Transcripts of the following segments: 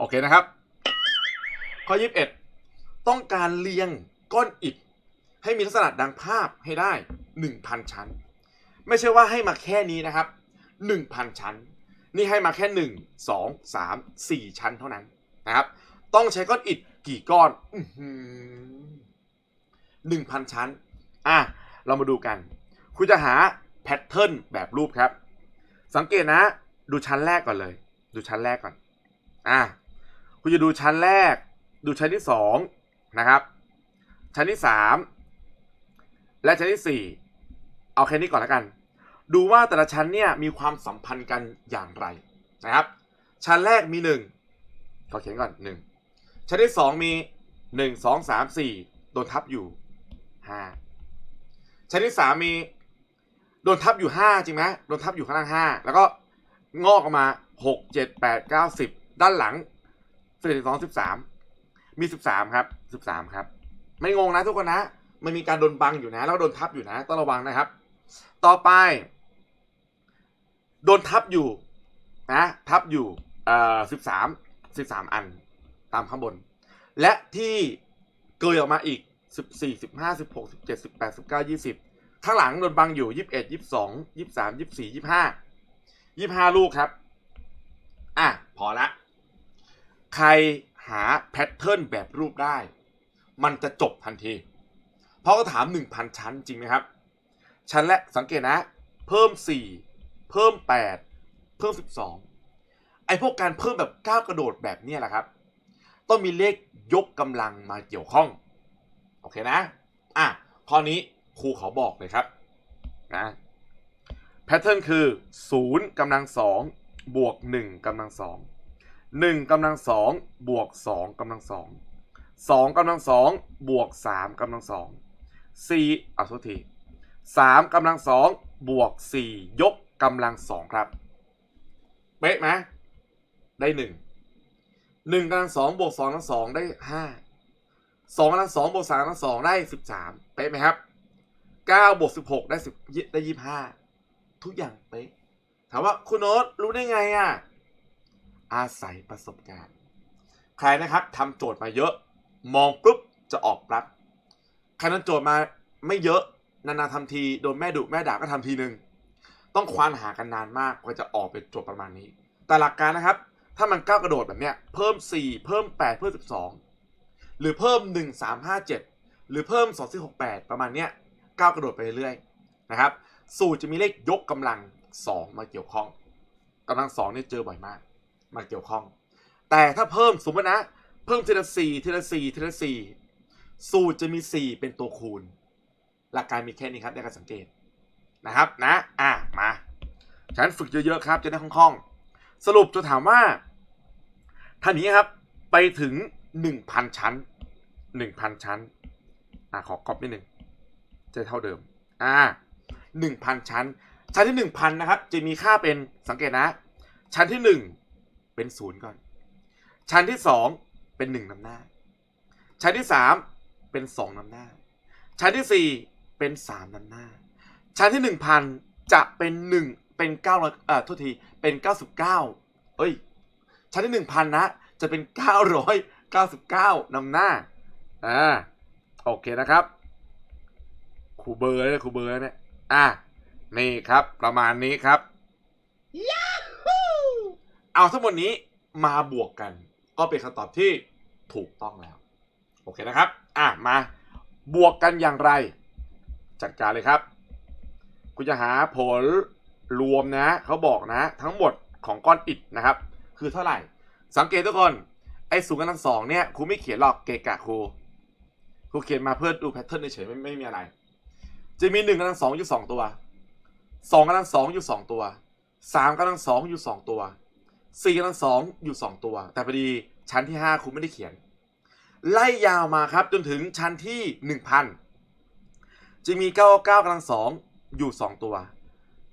โอเคนะครับ ข้อ 21 ต้องการเรียงก้อนอิฐให้มีลักษณะดังภาพให้ได้ 1,000 ชั้น ไม่ใช่ว่าให้มาแค่นี้นะครับ 1,000 ชั้น นี่ให้มาแค่ 1 2 3 4 ชั้นเท่านั้นนะครับ ต้องใช้ก้อนอิฐกี่ก้อนอื้อหือ1,000ชั้น อะ เรามาดูกัน คุณจะหาแพทเทิร์นแบบรูปครับ สังเกตนะ ดูชั้นแรกก่อนเลย ดูชั้นแรกก่อน อะ คุณจะดูชั้นแรก ดูชั้นที่สองนะครับ ชั้นที่สามและชั้นที่สี่เอาแค่นี้ก่อนแล้วกัน ดูว่าแต่ละชั้นเนี่ยมีความสัมพันธ์กันอย่างไรนะครับ ชั้นแรกมีหนึ่งขอเขียนก่อนหนึ่งชั้นที่สองมีหนึ่งสองสามสี่โดนทับอยู่ห้าชั้นที่สามมีโดนทับอยู่ห้าจริงไหมโดนทับอยู่ข้างล่างห้าแล้วก็งอกออกมาหกเจ็ดแปดเก้าสิบด้านหลัง สิบสองสิบสามมีสิบสามครับสิบสามครับ ไม่งงนะทุกคนนะ มันมีการโดนบังอยู่นะ แล้วโดนทับอยู่นะ ต้องระวังนะครับ ต่อไป โดนทับอยู่นะทับอยู่เอ่อสิบสามสิบสามอันตามข้างบน และที่เกยออกมาอีกสิบสี่สิบห้าสิบหกสิบเจ็ดสิบแปดสิบเก้ายี่สิบข้างหลังโดนบังอยู่ยี่สิบเอ็ดยี่สิบสองยี่สิบสามยี่สิบสี่ยี่สิบห้ายี่สิบห้าลูกครับ อะ พอละ ใครหาแพทเทิร์นแบบรูปได้ มันจะจบทันที เพราะก็ถาม 1,000 ชั้นจริงไหมครับ ชั้นแรกสังเกตนะ เพิ่ม 4 เพิ่ม 8 เพิ่ม 12 ไอ้พวกการเพิ่มแบบก้าวกระโดดแบบนี้แหละครับ ต้องมีเลขยกกำลังมาเกี่ยวข้อง โอเคนะ อะ ข้อนี้ครูเขาบอกเลยครับนะแพทเทิร์นคือ 0กำลัง2บวก 1กำลัง2 หนึ่งกำลังสองบวกสองกำลังสองสองกำลังสองบวกสามกำลังสองสี่เอาสุทีสามกำลังสองบวกสี่ยกกำลังสองครับ เป๊ะไหมได้หนึ่งหนึ่งกำลังสองบวกสองกำลังสองได้ห้าสองกำลังสองบวกสามกำลังสองได้สิบสามเป๊ะไหมครับเก้าบวกสิบหกได้สิบได้ยี่ห้าทุกอย่างเป๊ะถามว่าคุณโน้ตรู้ได้ไงอะ อาศัยประสบการณ์ ใครนะครับทำโจทย์มาเยอะมองปุ๊บจะออกปั๊บใครทำโจทย์มาไม่เยอะนานๆทำทีโดนแม่ดุแม่ด่าก็ทำทีหนึ่งต้องควานหากันนานมากกว่าจะออกเป็นโจทย์ประมาณนี้ แต่หลักการนะครับ ถ้ามันก้าวกระโดดแบบเนี้ยเพิ่ม 4 เพิ่ม 8 เพิ่ม 12 หรือเพิ่ม 1 3 5 7 หรือเพิ่ม 2 4 6 8 ประมาณเนี้ยก้าวกระโดดไปเรื่อยๆนะครับสูตรจะมีเลขยกกำลัง 2 มาเกี่ยวข้องกำลัง2เนี่ยเจอบ่อยมาก มาเกี่ยวข้อง แต่ถ้าเพิ่มสมมตินะ เพิ่มทีละสี่ทีละสี่ทีละสี่สูตรจะมี 4 เป็นตัวคูณ หลักการมีแค่นี้ครับในการสังเกตนะครับนะอะมาฉันฝึกเยอะๆครับจะได้คล่องๆ สรุปจะถามว่าท่านี้ครับไปถึง 1,000 ชั้น 1,000 ชั้นอะขอกรอบนิดหนึ่งจะเท่าเดิมอ่า1,000 ชั้น ชั้นที่ 1,000 นะครับ จะมีค่าเป็นสังเกตนะ ชั้นที่1 เป็นศูนย์ก่อน ชั้นที่2เป็น1นำหน้า ชั้นที่3เป็น2นำหน้า ชั้นที่4เป็น3นำหน้า ชั้นที่1,000จะเป็น1เป็น9เอ่อโทษทีเป็น99เก้าเอ้ย ชั้นที่1,000นนะ จะเป็น999นำหน้าอ่าโอเคนะครับครูเบอร์เลยครูเบอร์เนี่ยอะนี่ครับประมาณนี้ครับ เอาทั้งหมดนี้มาบวกกัน ก็เป็นคำตอบที่ถูกต้องแล้ว โอเคนะครับ อะมาบวกกันอย่างไร จัดการเลยครับคุณจะหาผลรวมนะเขาบอกนะ ทั้งหมดของก้อนอิฐนะครับ คือเท่าไหร่ สังเกตทุกคนไอ้ศูนย์กำลังสองเนี่ยครูไม่เขียนหรอกเกะกะครูครูเขียนมาเพื่อดูแพทเทิร์นเฉยไม่ไม่มีอะไร จะมีหนึ่งกำลังสองอยู่สองตัวสองกำลังสองอยู่สองตัวสามกำลังสองอยู่สองตัว สี่กำลังสองอยู่สองตัว แต่พอดีชั้นที่ห้าครูไม่ได้เขียน ไล่ยาวมาครับจนถึงชั้นที่หนึ่งพันจะมีเก้าเก้ากำลังสองอยู่สองตัว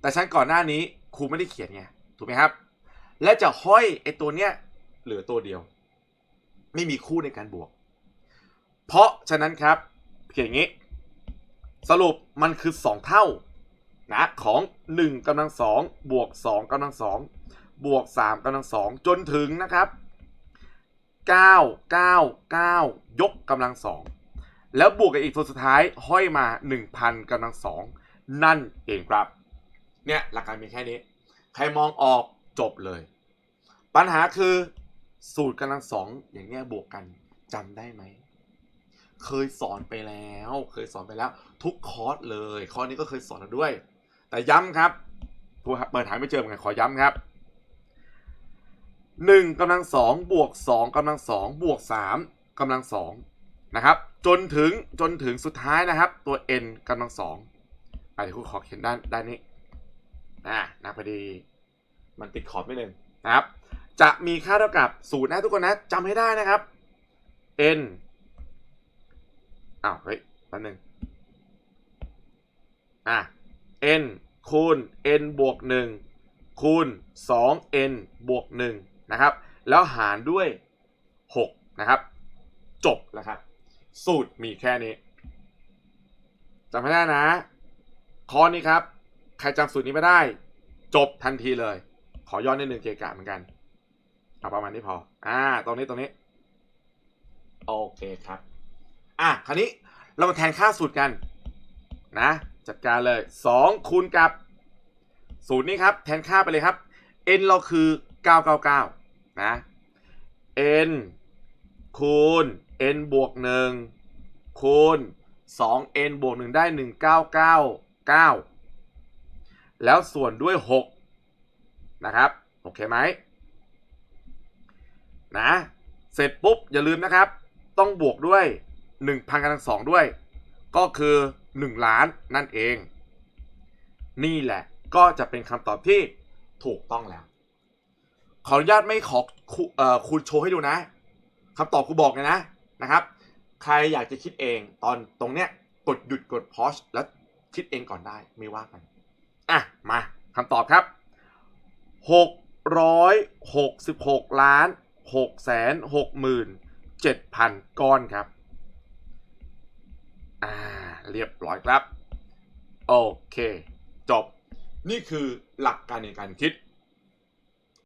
แต่ชั้นก่อนหน้านี้ครูไม่ได้เขียนไงถูกไหมครับ และจะห้อยไอ้ตัวเนี้ยเหลือตัวเดียว ไม่มีคู่ในการบวก เพราะฉะนั้นครับเขียนอย่างนี้ สรุปมันคือ 2 เท่านะของ1กำลัง2บวก2กำลัง2 บวก3กำลัง2จนถึงนะครับ999 ยกกำลังสองแล้วบวกกับอีกตัวสุดท้ายห้อยมา 1,000กำลังสองนั่นเองครับ เนี่ยหลักการมีแค่นี้ ใครมองออกจบเลย ปัญหาคือสูตรกำลังสองอย่างเงี้ยบวกกันจำได้ไหม เคยสอนไปแล้ว เคยสอนไปแล้ว ทุกคอร์สเลยข้อนี้ก็เคยสอนแล้วด้วย แต่ย้ำครับเปิดหาไม่เจอเหมือนกันขอย้ำครับ หนึ่งกำลังสองบวกสองกำลังสองบวกสามกำลังสองนะครับ จนถึงจนถึงสุดท้ายนะครับ ตัว n กำลังสองเดี๋ยวครูขอเขียนด้านด้านนี้อ่านะพอดีมันติดขอบไม่หนึ่งนะครับ จะมีค่าเท่ากับศูนย์นะทุกคนนะจำให้ได้นะครับ n อ้าวเฮ้ยแป๊บนึงอะ n คูณ n บวก 1 คูณ 2n บวก 1 นะครับ แล้วหารด้วย6นะครับ จบแล้วครับ สูตรมีแค่นี้จำไม่ได้นะ ข้อนี้ครับ ใครจำสูตรนี้ไม่ได้ จบทันทีเลย ขอย้อนนิดนึงเกกะเหมือนกันเอาประมาณนี้พอ อ่า ตรงนี้ตรงนี้ โอเคครับ อะ คราวนี้เรามาแทนค่าสูตรกัน นะ จัดการเลย 2 คูณกับสูตรนี้ครับ แทนค่าไปเลยครับ n เราคือ 999 นะ n คูณ n บวก 1 คูณ 2n บวก 1 ได้ 1999 แล้วส่วนด้วย 6 นะครับ โอเคไหมนะ เสร็จปุ๊บ อย่าลืมนะครับ ต้องบวกด้วย 1,000กำลังสองด้วย ก็คือ 1 ล้านนั่นเอง นี่แหละก็จะเป็นคำตอบที่ถูกต้องแล้ว ขออนุญาตไม่ขอคูเอ่อคูณโชว์ให้ดูนะคำตอบครูบอกเลยนะนะครับ ใครอยากจะคิดเองตอนตรงเนี้ยกดหยุดกดพอชแล้วคิดเองก่อนได้ไม่ว่ากันอะมาคำตอบครับ 666 ล้าน6แสน6หมื่น7,000ก้อนครับ อ่า เรียบร้อยครับ โอเค จบ นี่คือหลักการในการคิด